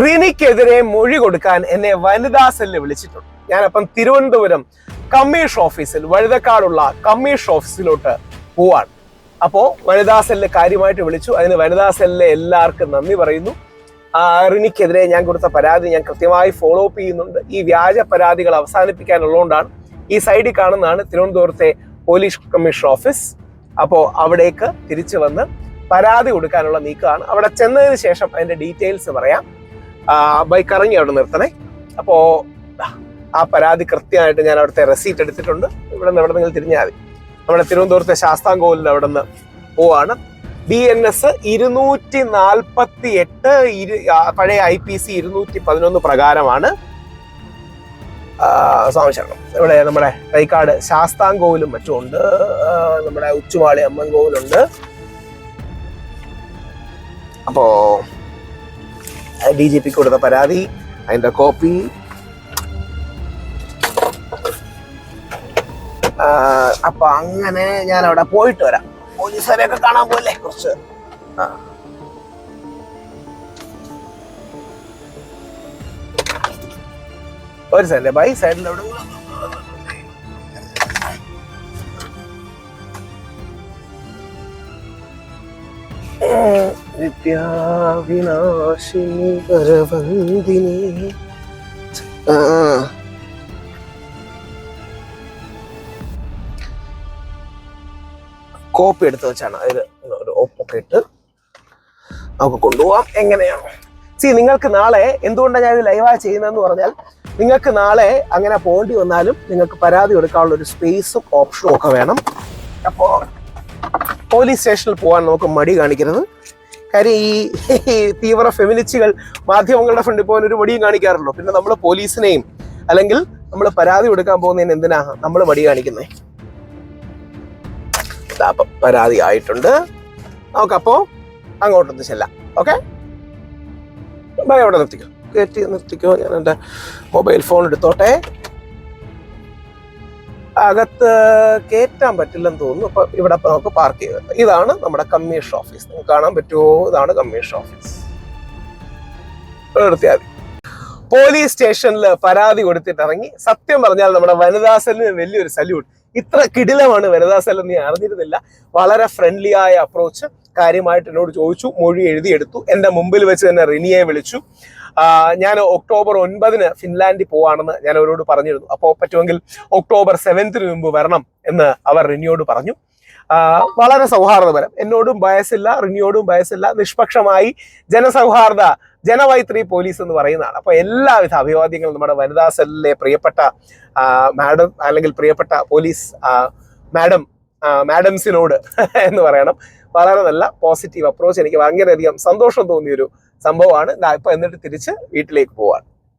റിനിക്കെതിരെ മൊഴി കൊടുക്കാൻ എന്നെ വനിതാ സെല്ല് വിളിച്ചിട്ടുണ്ട്. ഞാനപ്പം തിരുവനന്തപുരം കമ്മീഷൻ ഓഫീസിൽ വഴുതക്കാടുള്ള കമ്മീഷൻ ഓഫീസിലോട്ട് പോവാണ്. അപ്പോൾ വനിതാ സെല്ല് കാര്യമായിട്ട് വിളിച്ചു. അതിന് വനിതാ സെല്ലിലെ എല്ലാവർക്കും നന്ദി പറയുന്നു. റിനിക്കെതിരെ ഞാൻ കൊടുത്ത പരാതി ഞാൻ കൃത്യമായി ഫോളോ അപ്പ് ചെയ്യുന്നുണ്ട്. ഈ വ്യാജ പരാതികൾ അവസാനിപ്പിക്കാനുള്ളതുകൊണ്ടാണ് ഈ സൈഡിൽ കാണുന്നതാണ് തിരുവനന്തപുരത്തെ പോലീസ് കമ്മീഷൻ ഓഫീസ് അപ്പോൾ അവിടേക്ക് തിരിച്ചു വന്ന് പരാതി കൊടുക്കാനുള്ള നീക്കമാണ്. അവിടെ ചെന്നതിന് ശേഷം അതിന്റെ ഡീറ്റെയിൽസ് പറയാം. ബൈക്ക് ഇറങ്ങി അവിടെ നിർത്തണേ. അപ്പോ ആ പരാതി കൃത്യമായിട്ട് ഞാൻ അവിടുത്തെ റെസീറ്റ് എടുത്തിട്ടുണ്ട്. ഇവിടെ നിന്ന് നിങ്ങൾ തിരിഞ്ഞാൽ മതി. നമ്മുടെ തിരുവനന്തപുരത്തെ ശാസ്താംകോവിലിൽ അവിടെ നിന്ന് പോവാണ്. ബി എൻ എസ് ഇരുന്നൂറ്റി നാൽപ്പത്തി എട്ട് പഴയ ഐ പി സി ഇരുന്നൂറ്റി പതിനൊന്ന് പ്രകാരമാണ് സ്വാമിശരണം ഇവിടെ നമ്മുടെ തൈക്കാട് ശാസ്താംകോവിലും മറ്റും ഉണ്ട്. നമ്മുടെ ഉച്ചുമാളി അമ്മൻ കോവിലുണ്ട് അപ്പോ ഡി ജി പിക്ക് കൊടുത്ത പരാതി അതിന്റെ കോപ്പി. അപ്പൊ അങ്ങനെ ഞാൻ അവിടെ പോയിട്ട് വരാം. പോലീസുകാരെയൊക്കെ കാണാൻ പോലെ കുറച്ച്. ഒരു സൈഡിലെ ബൈ സൈഡിൽ എവിടെ വിദ്യാവിനാശിനി പരവന്തിനി കോപ്പി എടുത്ത് വെച്ചാണ് അതിൽ ഒരു ഒപ്പൊക്കെ ഇട്ട് നമുക്ക് കൊണ്ടുപോവാം. എങ്ങനെയാണ്? സി നിങ്ങൾക്ക് നാളെ എന്തുകൊണ്ടാണ് ഞാൻ ലൈവായി ചെയ്യുന്നതെന്ന് പറഞ്ഞാൽ നിങ്ങൾക്ക് നാളെ അങ്ങനെ പോകേണ്ടി വന്നാലും നിങ്ങൾക്ക് പരാതി കൊടുക്കാനുള്ള ഒരു സ്പേസും ഓപ്ഷനും ഒക്കെ വേണം. അപ്പോൾ പോലീസ് സ്റ്റേഷനിൽ പോകാൻ നമുക്ക് മടി കാണിക്കരുത്. കാര്യം ഈ തീവ്ര ഫെമിനിസ്റ്റുകൾ മാധ്യമങ്ങളുടെ ഫ്രണ്ടിൽ പോകാൻ ഒരു മടിയും കാണിക്കാറുള്ളൂ പിന്നെ നമ്മൾ പോലീസിനെയും അല്ലെങ്കിൽ നമ്മൾ പരാതി കൊടുക്കാൻ പോകുന്നതിന് എന്തിനാ നമ്മൾ മടി കാണിക്കുന്നത് അപ്പം പരാതി ആയിട്ടുണ്ട്. നമുക്കപ്പോ അങ്ങോട്ടൊന്ന് ചെല്ലാം. ഓക്കെ? ബൈ അവിടെ നിർത്തിക്കോ. കയറ്റി നിർത്തിക്കോ. ഞാൻ എന്റെ മൊബൈൽ ഫോൺ എടുത്തോട്ടെ. അകത്ത് കയറ്റാൻ പറ്റില്ലെന്ന് തോന്നുന്നു. അപ്പൊ ഇവിടെ നമുക്ക് പാർക്ക് ചെയ്ത് ഇതാണ് നമ്മുടെ കമ്മീഷൻ ഓഫീസ് നിങ്ങൾക്ക് കാണാൻ പറ്റുമോ? ഇതാണ് കമ്മീഷൻ ഓഫീസ് മതി. പോലീസ് സ്റ്റേഷനിൽ പരാതി കൊടുത്തിട്ട് ഇറങ്ങി. സത്യം പറഞ്ഞാൽ നമ്മുടെ വനിതാ സെല്ലിന് വലിയൊരു സല്യൂട്ട് ഇത്ര കിടിലമാണ് വനിതാ സെല്ലെന്ന് ഞാൻ അറിഞ്ഞിരുന്നില്ല. വളരെ ഫ്രണ്ട്ലി ആയ അപ്രോച്ച് കാര്യമായിട്ട് എന്നോട് ചോദിച്ചു മൊഴി എഴുതിയെടുത്തു എന്റെ മുമ്പിൽ വെച്ച് തന്നെ റിനിയെ വിളിച്ചു. ഞാൻ ഒക്ടോബർ ഒൻപതിന് ഫിൻലാൻഡിൽ പോവാണെന്ന് ഞാൻ അവരോട് പറഞ്ഞിരുന്നു. അപ്പോൾ പറ്റുമെങ്കിൽ ഒക്ടോബർ സെവൻത്തിന് മുമ്പ് വരണം എന്ന് അവർ റിനിയോട് പറഞ്ഞു. വളരെ സൗഹാർദ്ദപരം. എന്നോടും ബയസില്ല റിനിയോടും ബയസില്ല. നിഷ്പക്ഷമായി ജനസൗഹാർദ്ദ ജനവൈത്രി പോലീസ് എന്ന് പറയുന്നതാണ്. അപ്പോൾ എല്ലാവിധ അഭിവാദ്യങ്ങളും നമ്മുടെ വനിതാ സെല്ലിലെ പ്രിയപ്പെട്ട മാഡം അല്ലെങ്കിൽ പ്രിയപ്പെട്ട പോലീസ് മാഡം മാഡംസിനോട് എന്ന് പറയണം. വളരെ നല്ല പോസിറ്റീവ് അപ്രോച്ച് എനിക്ക് വളരെയധികം സന്തോഷം തോന്നിയൊരു സംഭവമാണ്. ഇപ്പൊ എന്നിട്ട് തിരിച്ച് വീട്ടിലേക്ക് പോവാണ്.